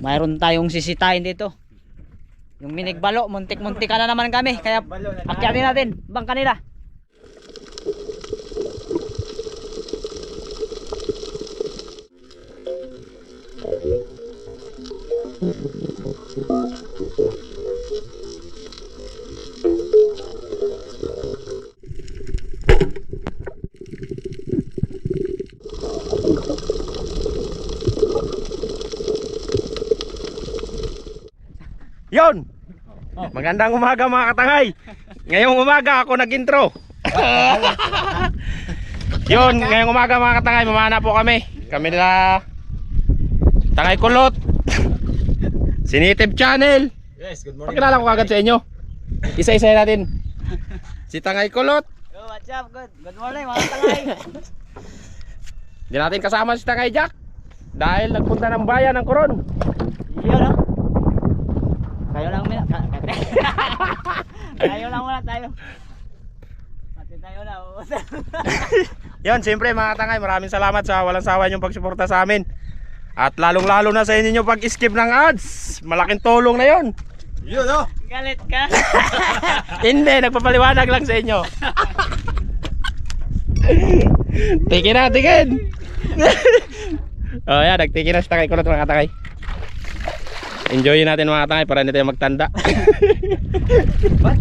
mayroon tayong sisitahin dito. Yung minigbalo, muntik-muntik na naman kami. Kaya akyatin natin, bang kanila. Yon! Magandang umaga mga katangay. Ngayong umaga ako nag-intro. Yon, ngayong umaga mga katangay, mamana po kami. Kami nila Tangay Kulot. Sinitib Channel. Yes, good Pakilala ko kagad sa inyo. Isa-isa natin. Si Tangay Kulot. Yo, what's up? Good, good morning mga tangay. Hindi natin kasama si Tangay Jack. Dahil nagpunta ng bayan ng Coron. Yun, no? Kayo lang muna. Kayo lang muna tayo. Pati tayo na. Yon, siyempre mga tangay, maraming salamat sa walang sawa niyong pagsuporta sa amin. At lalong-lalo na sa inyo yung pag-skip ng ads. Malaking tulong na yon. Yun, no? Galit ka. Hindi, nagpapaliwanag lang sa inyo. Tikin na, tikin. oh, yan, nagtikin na si Takay Kulot mga takay. Enjoyin natin mga takay para hindi tayo magtanda. Pag,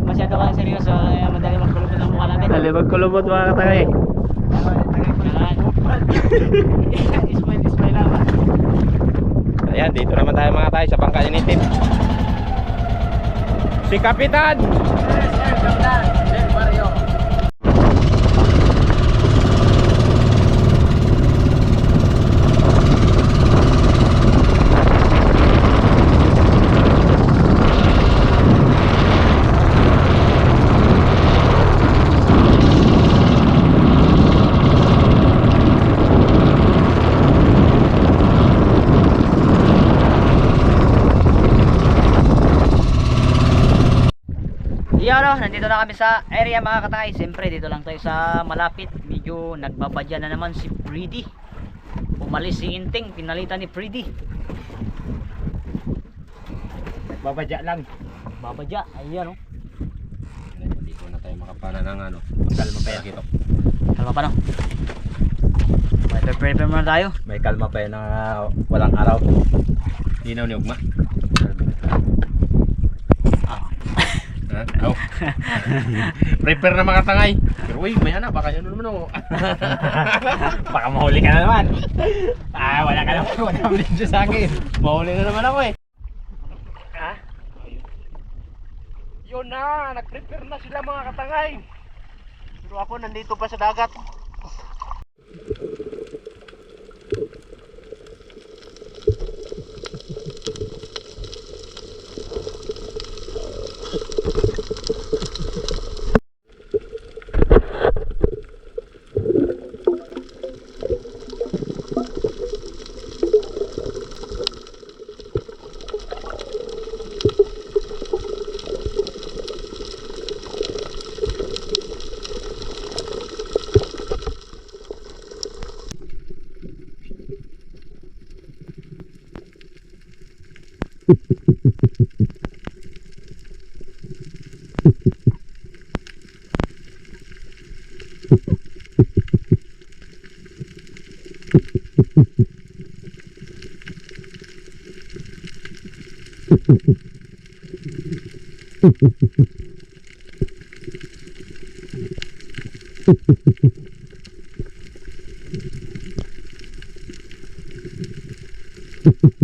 masyado ka seryoso, eh, madali magkulubot ang mukha natin. Dali magkulubot mga. Kailangan. Ismail, Ismail lang. Ayan, dito naman tayo mga tayo sa bangka ni Tim. Si Kapitan! Yan nandito na kami sa area mga katay. Siyempre, dito lang tayo sa malapit. Medyo nagbabadya na naman si Freddy. Umalis si Inting, pinalitan ni Freddy. Babadya lang. Babadya, ayan o. Dito na tayo makapana ng ano. Kalma pa yan. Kalma pa no. May prepare muna tayo. May kalma pa yun na walang araw. Dinaw ni Ugma. Ah. Ha? Oh. Prepare na mga tangay. Pero uy, may hanap. Baka yan naman oh. Baka mahuli ka na naman. Ah, wala ka naman. Wala kang video sa akin. Mahuli na naman ako eh. Ha? Yun na, nag-prepare na sila mga katangay. Pero ako nandito pa sa dagat. Thank you.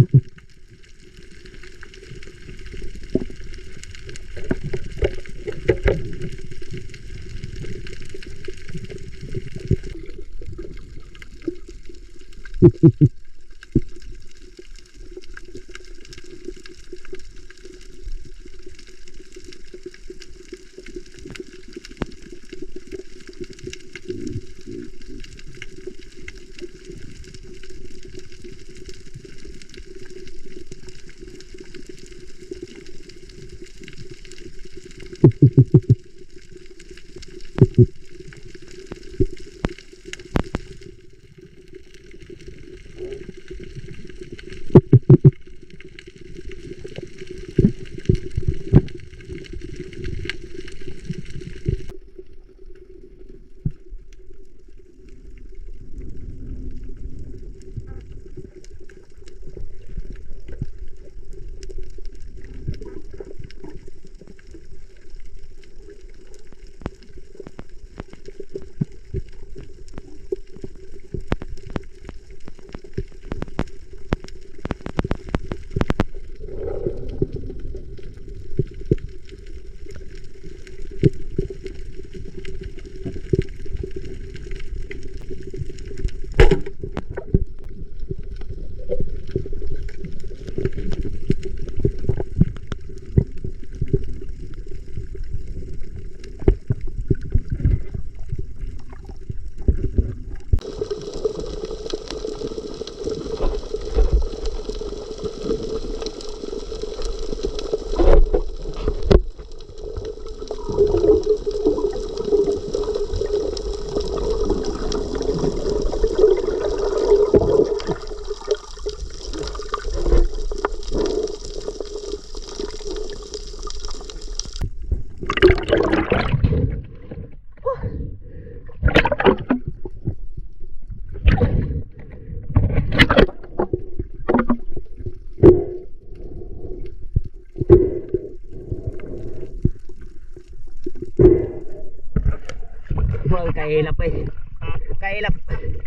Kailap.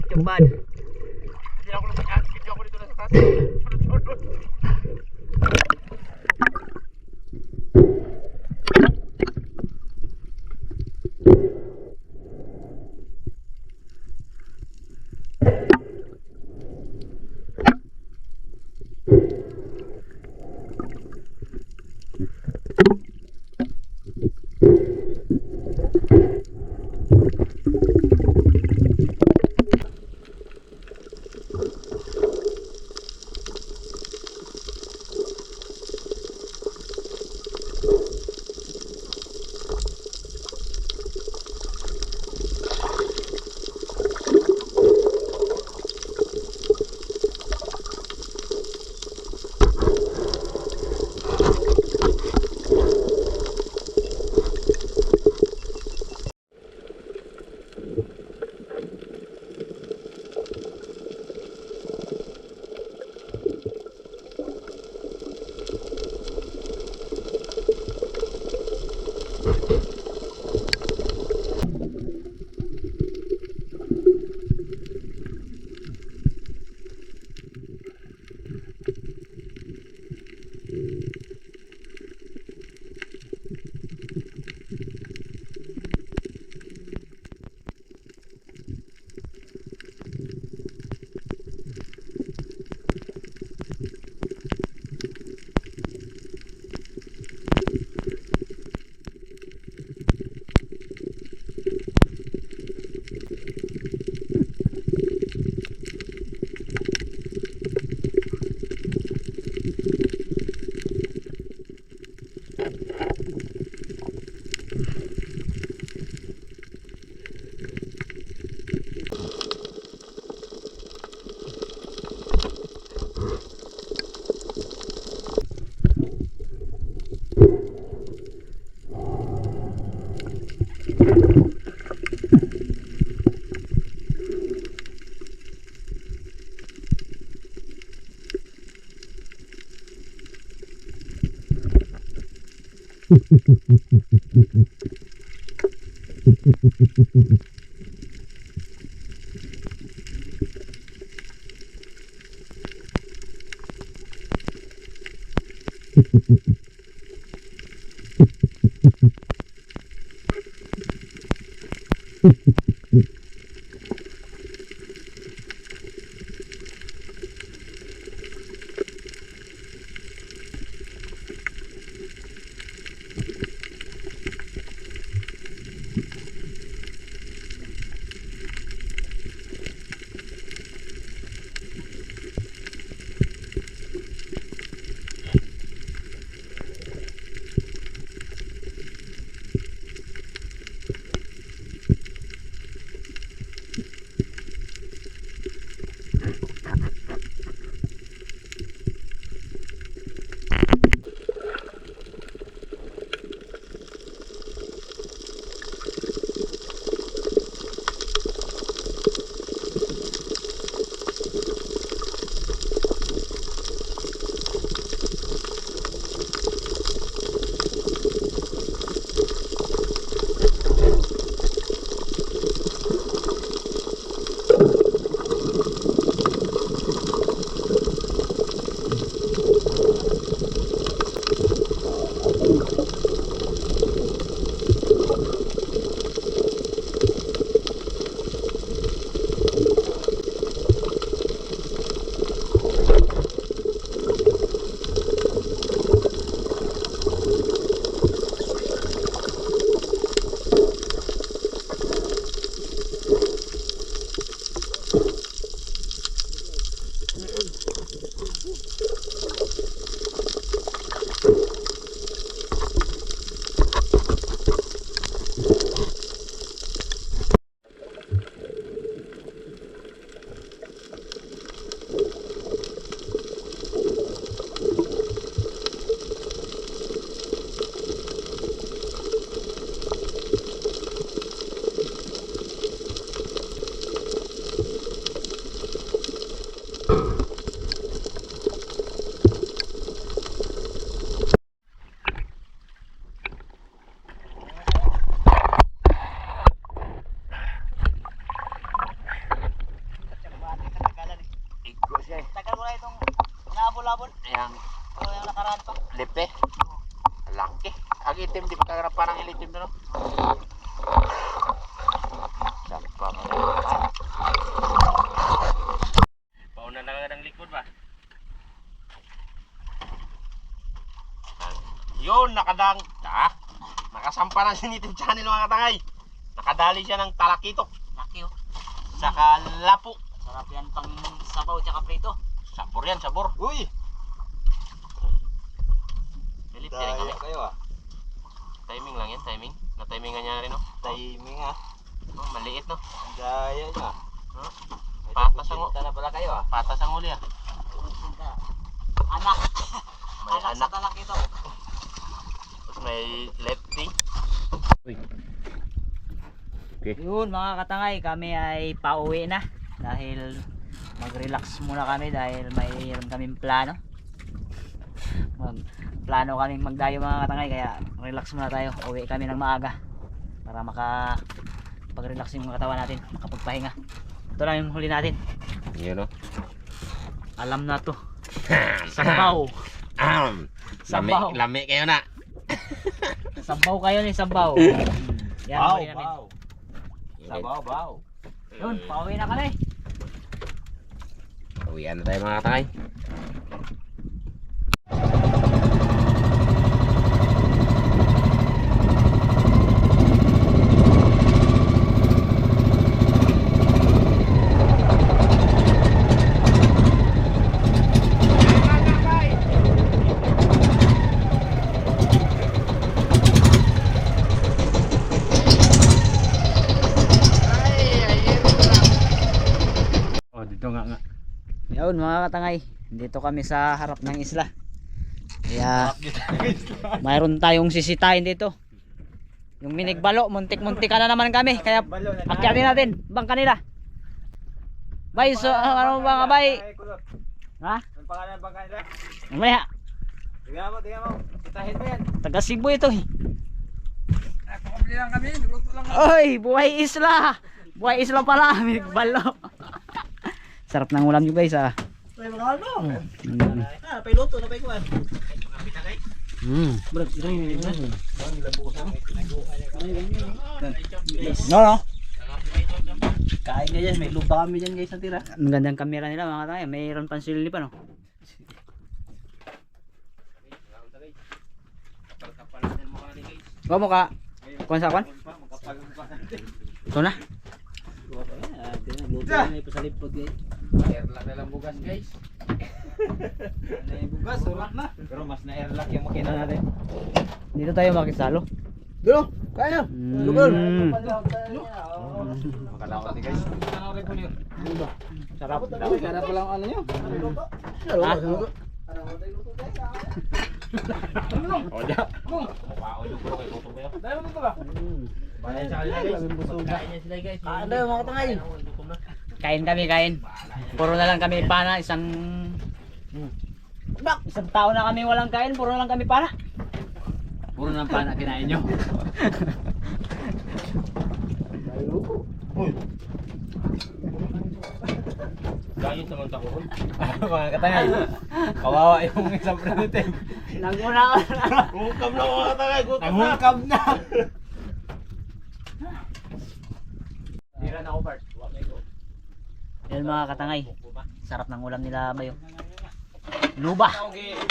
Chumban. Hindi ako nasa taas. Hindi ako dito nasa taas. na siya YouTube channel mga katangay. Nakadali siya ng talakitok. Laki oh. Saka lapo. Sarap yan pang sabaw tsaka prito. Sabor yan, sabor. Uy! Galit din kami. kayo ah. Timing lang yan, timing. Na-timingan niya rin, no? Timing ah. Oh, maliit, no? Gaya niya. Huh? Patas ang, na pala kayo ah. patas ang uli, ah. Anak. May Anak sa anak. talak ito. Tapos may lefty. Yun mga katangay, kami ay pauwi na. Dahil mag-relax muna kami dahil mayroon kaming plano. Mag plano kaming magdayo mga katangay kaya relax muna tayo. Uwi kami ng maaga para maka pag-relax yung katawan natin, makapagpahinga. Ito lang yung huli natin. Yun, no? Alam na to. Sabaw. Ahem. Lami, lami kayo na. Sabaw kayo ni sabaw. Yan, huli namin. wow. Sabaw, wow. Yun, pauwi na kami. Uwian na tayo mga katangay. Yun mga katangay, dito kami sa harap ng isla. Kaya mayroon tayong sisitahin dito. Yung minigbalo, muntik-muntik ka na naman kami. Kaya akyatin natin, bangka nila. Bay, so ano ba nga bay? Ha? Ang pangalan ng bangka nila? Mamaya, Tingnan mo, tingnan mo. Yan. taga Cebu ito eh. Nakakabili lang kami. Nagluto lang. Oy, buhay isla! Buhay isla pala, minigbalo. Sarap ng ulam nyo guys ah. Ay, mga ano? Mm. Ah, pailuto na paikuan. Mm. No, no. Kain ka dyan. May lupa kami dyan guys na tira. Ang gandang kamera nila mga tayo. Mayroon pang silili pa no. Wa mo ka. Kuan sa kuan? Ito na. Luto na ito sa lipod guys. Airlock na lang bugas guys. Na yung bugas, surat na. Pero mas na airlock yung makina natin. Dito tayo makisalo. Dulo, kaya. Mm. Makalawat ni guys. Sarap. Dapat kada pa lang ano nyo. Ah. O, da. Paulo ko kay Kuto ba? Dahil mo ba? Bayan sa kanila guys. Kain niya sila guys. Ah, ano mga tangay? Kain kami, kain. Puro na lang kami pana, isang Bak, isang tao na kami walang kain, puro na lang kami pana. Puro ng pana kinain nyo. Naman sa kuhon. Mga katangay. Kawawa yung isang primitive. Nagmuna ako na. Hukam na mga katangay. Gutom na. Nangungkab na. Tira na ako part. Yan mga katangay. Sarap ng ulam nila bayo. Luba,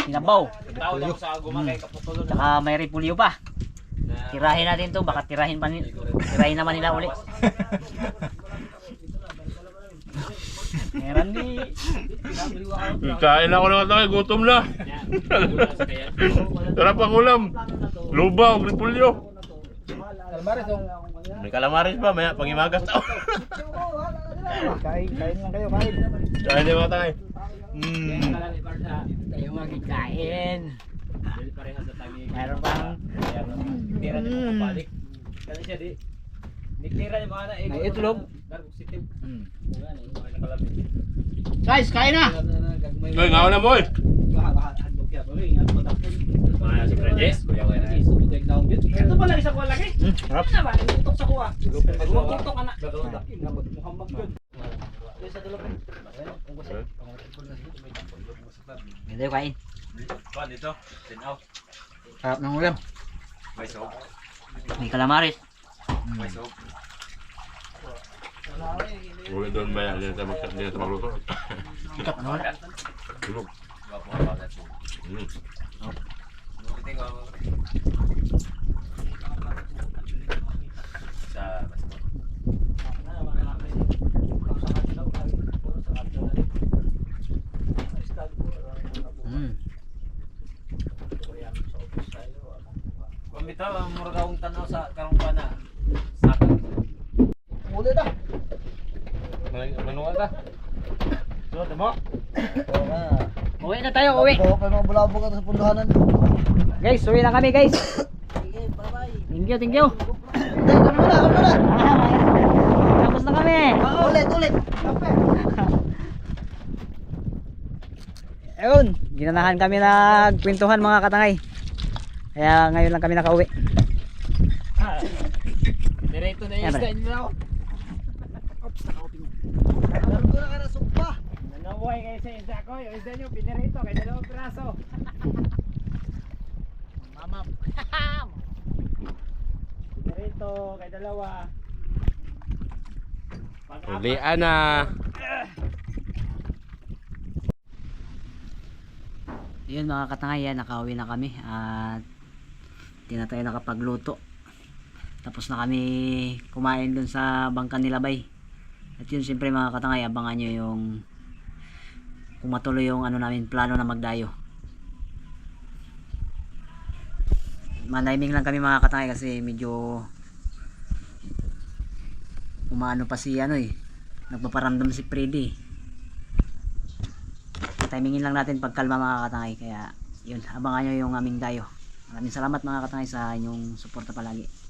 sinabaw, Tawad ako sa gumagay kaputulo na. saka may repulyo pa. Tirahin natin to, baka tirahin pa ni tirahin naman nila uli. Meron di. Kain ako ng katangay, gutom na. Sarap ang ulam. Lubaw, repulyo. Kalmaris dong. May calamares ba? Maya, pangimagas tao. Kain, kain lang kayo, kain. Kain din mga tangay. Mm. Tayo magkain. Meron pang Tira niyo mga balik. Kasi siya di. Nitira niyo mga na. May itlog. Darbo sitim. Mm. Guys, kain na. Ay, ngaw na boy. Mga si Frenjes, kuya ko yan. Ito pala isa ko lagi. Mm, sarap. Ano ba? Tutok sa kuha. Tutok ka na. Mukhang yun. Hindi tayo kain. Pa dito. Tin out. Sarap ng ulam. May soap. May calamares. May soap. Uwi doon ba yan? Hindi na tayo hindi magluto. Sarap ano? Tulog. Ba? Mm. Bukitin ko ako. Sa Mm. Pamita, mura ka akong tanaw sa karong pa na. Sa Muli na. Manuwa ka. So, damo. Uwi na tayo, uwi. Bulabog ka sa punduhanan. Guys, uwi na kami, guys. Thank you, thank you. Hindi, kami muna, kami muna. Tapos na kami. Ulit, ulit. Ayun, ginanahan kami nagkwentuhan mga katangay. Kaya ngayon lang kami nakauwi. Direto na yung pre. style nila ako. Meron ko na ka na sumpa. Nanabuhay kayo sa isda ko. Yung isda nyo, pinirito. Kaya dalawang piraso. Mama. Pinirito. Kaya dalawa. Ulian na. Yun mga katangay, yan, nakauwi na kami at hindi na tayo nakapagluto. Tapos na kami kumain dun sa bangka nila bay. At yun siyempre mga katangay, abangan nyo yung kung matuloy yung ano namin plano na magdayo. Maniming lang kami mga katangay kasi medyo umaano pa si ano eh. Nagpaparamdam si Freddy. Timingin lang natin pagkalma mga katangay. Kaya yun, abangan nyo yung aming dayo. Maraming salamat mga katangay sa inyong suporta palagi.